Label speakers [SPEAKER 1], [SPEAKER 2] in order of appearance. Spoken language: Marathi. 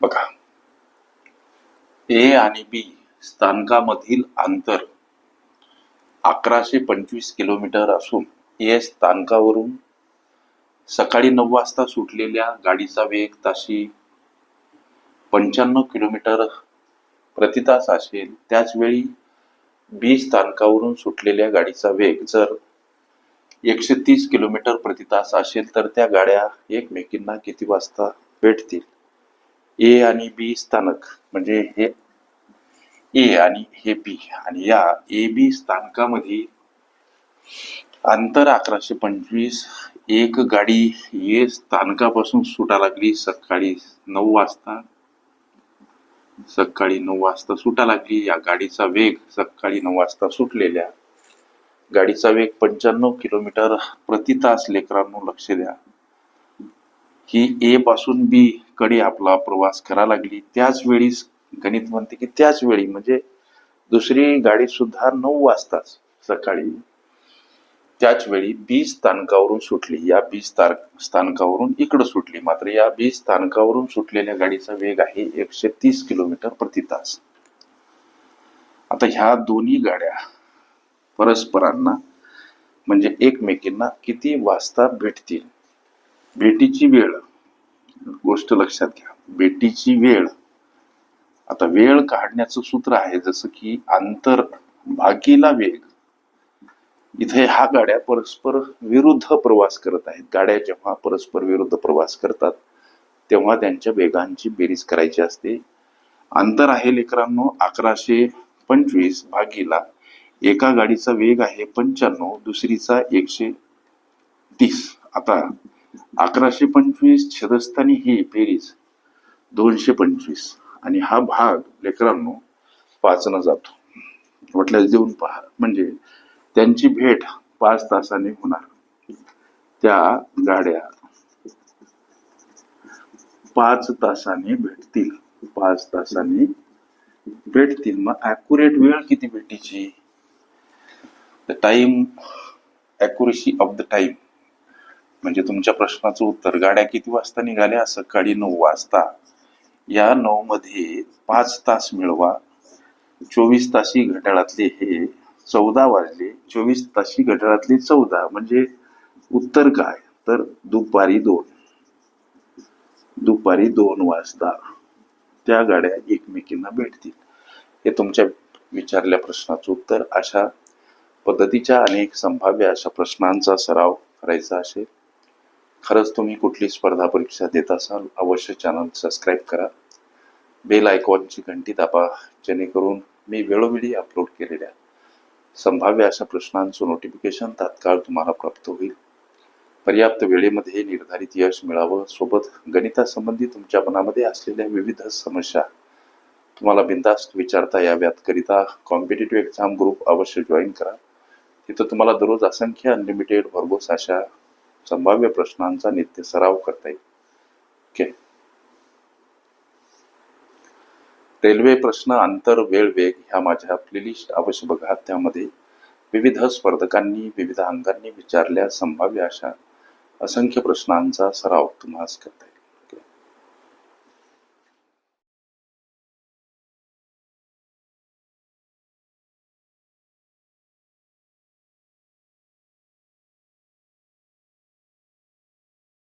[SPEAKER 1] बघा. ए आणि बी स्थानकामधील अंतर अकराशे पंचवीस किलोमीटर असून ए स्थानकावरून सकाळी नऊ वाजता सुटलेल्या गाडीचा वेग ताशी पंच्याण्णव किलोमीटर प्रतितास असेल त्याचवेळी बी स्थानकावरून सुटलेल्या गाडीचा वेग जर एकशे तीस किलोमीटर प्रतितास असेल तर त्या गाड्या एकमेकींना किती वाजता भेटतील? ए आणि बी स्थानक म्हणजे हे ए आणि हे बी आणि या ए बी स्थानकामध्ये अंतर अकराशे पंचवीस एक गाडी ये स्थानकापासून सुटा लागली सकाळी नऊ वाजता. सकाळी नऊ वाजता सुटा लागली. या गाडीचा वेग सकाळी नऊ वाजता सुटलेल्या. गाडीचा वेग पंच्याण्णव किलोमीटर प्रति तास लेकरांनो लक्ष द्या. ही ए पासून बी कडे आपला प्रवास करा लागली. त्याच वेळी गणित म्हणते की त्याच वेळी म्हणजे दुसरी गाडी सुद्धा नऊ वाजताच सकाळी. त्याच वेळी बी स्थानकावरून सुटली. या बी स्थानकावरून इकडं सुटली. मात्र या बी स्थानकावरून सुटलेल्या गाडीचा वेग आहे एकशे तीस किलोमीटर प्रति तास. आता ह्या दोन्ही गाड्या परस्परांना म्हणजे एकमेकींना किती वाजता भेटतील? भेटीची वेळ. गोष्ट लक्षात घ्या. भेटीची वेळ. आता वेळ काढण्याचं सूत्र आहे जसं की आंतर भागीला वेग. इथे ह्या गाड्या परस्पर विरुद्ध प्रवास करत आहेत. गाड्या जेव्हा परस्पर विरुद्ध प्रवास करतात तेव्हा त्यांच्या वेगांची बेरीज करायची असते. अंतर आहे लेकरांनो अकराशे पंचवीस भागीला. एका गाडीचा वेग आहे पंच्याण्णव दुसरीचा एकशे तीस. आता अकराशे पंचवीस छदस्थानी ही बेरीज दोनशे पंचवीस. आणि हा भाग लेकरांनो पाचनं जातो. म्हटल्यास देऊन पहा. म्हणजे त्यांची भेट पाच तासाने होणार. त्या गाड्या पाच तासाने भेटतील. पाच तासाने भेटतील. मग अॅक्युरेट वेळ किती भेटीची? The time accuracy of the time म्हणजे तुमच्या प्रश्नाचं उत्तर गाड्या किती वाजता निघाल्या? सकाळी नऊ वाजता. या नऊ मध्ये पाच तास मिळवा. चोवीस तासी घड्याळातले हे चौदा वाजले. चोवीस तासी घड्याळातले चौदा. म्हणजे उत्तर काय? तर दुपारी दोन. दुपारी दोन वाजता त्या गाड्या एकमेकींना भेटतील. हे तुमच्या विचारल्या प्रश्नाचं उत्तर. अशा पद्धतीच्या अनेक संभाव्य अशा प्रश्नांचा सराव करायचा असेल. खरंच तुम्ही कुठली स्पर्धा परीक्षा देत असाल अवश्य चॅनल सबस्क्राईब करा. बेल आयकॉनची घंटी दाबा जेणेकरून मी वेळोवेळी अपलोड केलेल्या संभाव्य अशा प्रश्नांचं नोटिफिकेशन तात्काळ तुम्हाला प्राप्त होईल. पर्याप्त वेळेमध्ये निर्धारित यश मिळावं. सोबत गणितासंबंधी तुमच्या मनामध्ये असलेल्या विविध समस्या तुम्हाला बिंदास्त विचारता याव्यात. करिता कॉम्पिटेटिव्ह एक्झाम ग्रुप अवश्य जॉईन करा. तिथं तुम्हाला दररोज असंख्य अनलिमिटेड भरघोस अशा संभाव्य प्रश्नांचा नित्य सराव करता येईल. ओके रेल्वे प्रश्न अंतर वेळ वेग ह्या माझ्या प्लेलिस्ट अवश्य बघा. त्यामध्ये विविध स्पर्धकांनी विविध अंगांनी विचारल्या संभाव्य अशा असंख्य प्रश्नांचा सराव तुम्हाला करता येईल